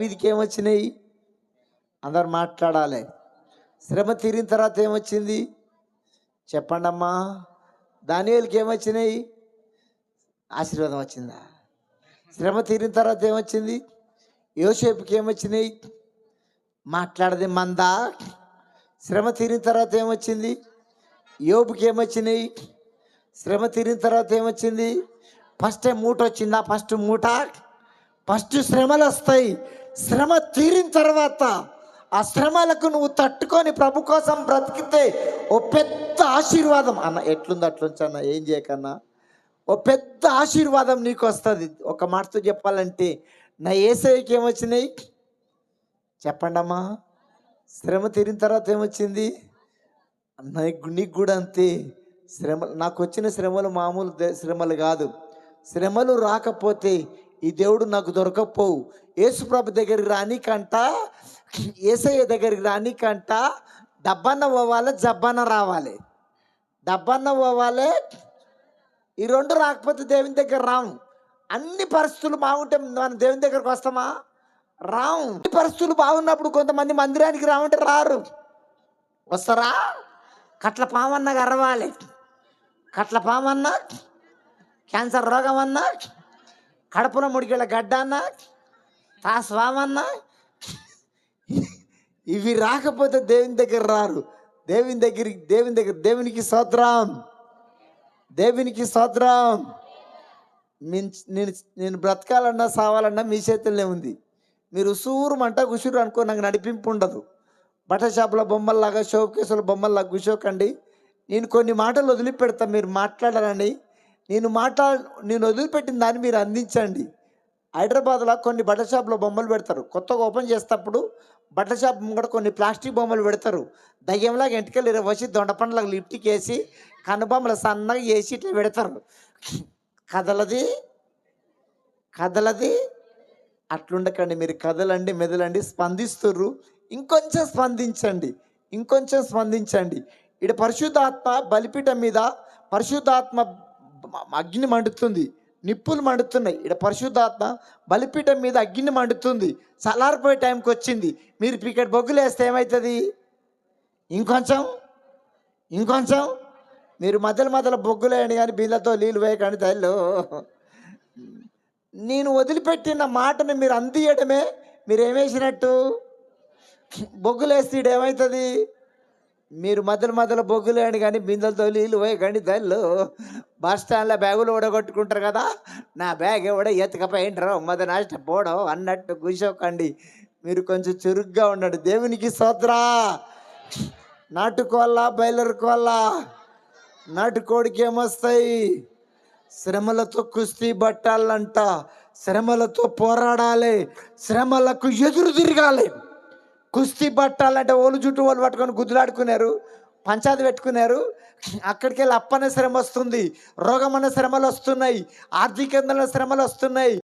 వీధికి ఏమొచ్చినాయి అందరు మాట్లాడాలి. శ్రమ తీరిన తర్వాత ఏమొచ్చింది చెప్పండి అమ్మా దానియాలకి ఏమొచ్చినాయి ఆశీర్వాదం వచ్చిందా శ్రమ తీరిన తర్వాత ఏమొచ్చింది యోసేపుకి ఏమొచ్చినాయి మాట్లాడది మందా? శ్రమ తీరిన తర్వాత ఏమొచ్చింది యోబుకి ఏమొచ్చినాయి శ్రమ తీరిన తర్వాత ఏమొచ్చింది ఫస్ట్ మూట వచ్చిందా ఫస్ట్ మూట? ఫస్ట్ శ్రమలు వస్తాయి శ్రమ తీరిన తర్వాత ఆ శ్రమలకు నువ్వు తట్టుకొని ప్రభు కోసం బ్రతికితే ఓ పెద్ద ఆశీర్వాదం. అన్న ఎట్లుంది అట్లుంచి అన్న ఏం చేయకన్నా? ఓ పెద్ద ఆశీర్వాదం నీకు వస్తుంది. ఒక మాటతో చెప్పాలంటే నా ఏసైకి ఏమొచ్చినాయి? చెప్పండమ్మా. శ్రమ తీరిన తర్వాత ఏమొచ్చింది? నీకు నీకు కూడా అంతే. శ్రమ నాకు వచ్చిన శ్రమలు మామూలు శ్రమలు కాదు. శ్రమలు రాకపోతే ఈ దేవుడు నాకు దొరకపోవు యేసుప్రభు దగ్గరికి రానికంట ఏసయ్య దగ్గరికి రానికంట డబ్బన్న పోవాలి జబ్బన్న రావాలి. డబ్బన్న పోవాలి ఈ రెండు రాకపోతే దేవుని దగ్గర రాము. అన్ని పరిస్థితులు బాగుంటే మనం దేవుని దగ్గరకు వస్తామా? రాము. అన్ని పరిస్థితులు బాగున్నప్పుడు కొంతమంది మందిరానికి రామంటే రారు. వస్తారా? కట్ల పామన్న అరవాలి. కట్ల పామన్న క్యాన్సర్ రోగం అన్నా కడపలో ముడికెళ్ళ గడ్డ అన్న తా స్వామన్న ఇవి రాకపోతే దేవుని దగ్గర రారు. దేవుని దగ్గరికి దేవుని దగ్గర దేవునికి స్తోత్రం. దేవునికి స్తోత్రం. నేను నేను బ్రతకాలన్నా సావాలన్నా మీ చేతుల్లోనే ఉంది. మీరు ఉసూరు మంట గుసూరు అనుకో నాకు నడిపింపు ఉండదు. బట్టల షాపుల బొమ్మల్లాగా షోకేసుల బొమ్మల్లాగా కూర్చోకండి నేను కొన్ని మాటలు వదిలిపెడతా మీరు మాట్లాడాలని. నేను మాట్లా నేను వదిలిపెట్టిన దాన్ని మీరు అందించండి. హైదరాబాద్లో కొన్ని బట్టల షాపులో బొమ్మలు పెడతారు. కొత్తగా ఓపెన్ చేసేటప్పుడు బట్టల షాప్ ముంగడ కొన్ని ప్లాస్టిక్ బొమ్మలు పెడతారు. దయ్యంలాగా ఎంటికలు వచ్చి దొండపండ్లకు లిప్టిక్ వేసి కనుబొమ్మలు సన్నగా వేసి ఇట్లా పెడతారు. కదలది? కదలది? అట్లుండకండి మీరు. కదలండి మెదలండి స్పందిస్తుర్రు. ఇంకొంచెం స్పందించండి. ఇంకొంచెం స్పందించండి. ఇటు పరిశుద్ధాత్మ బలిపీఠం మీద పరిశుద్ధాత్మ అగ్ని మండుతుంది నిప్పులు మండుతున్నాయి. ఇక్కడ పరిశుద్ధాత్మ బలిపీఠం మీద అగ్గిని మండుతుంది. చల్లారిపోయే టైంకి వచ్చింది. మీరు ఇక్కడ బొగ్గులు వేస్తే ఏమవుతుంది ఇంకొంచెం ఇంకొంచెం. మీరు మధ్యలో మధ్యలో బొగ్గులు వేయండి కానీ బిళ్ళతో నీళ్ళు వేయకండి తల్లు. నేను వదిలిపెట్టిన మాటను మీరు అందియడమే మీరు ఏమేసినట్టు బొగ్గులు వేస్తే ఈడ ఏమవుతుంది మీరు మధ్యలో మధ్యలో బొగ్గులు అని కానీ బిందెలతో నీళ్ళు పోయకండి తల్లు. బస్ స్టాండ్లో బ్యాగులు ఓడగొట్టుకుంటారు కదా. నా బ్యాగ్ ఎవడ ఎత్తుకపోయింటారో మధ్య నాష్ట పోవడం అన్నట్టు కూర్చోకండి మీరు కొంచెం చురుగ్గా ఉండండి. దేవునికి స్తోత్రా. నాటుకోళ్ళ బయలురుకోవాలా నాటుకోడికి ఏమొస్తాయి శ్రమలతో కుస్తీ పట్టాలంట. శ్రమలతో పోరాడాలి. శ్రమలకు ఎదురు తిరగాలి. కుస్తీ పట్టాలంటే ఓలు జుట్టు వాళ్ళు పట్టుకొని గుద్దులాడుకున్నారు పంచాది పెట్టుకున్నారు. అక్కడికి వెళ్ళి అప్పనే శ్రమ వస్తుంది రోగం అనే శ్రమలు వస్తున్నాయి ఆర్థికంగా శ్రమలు వస్తున్నాయి.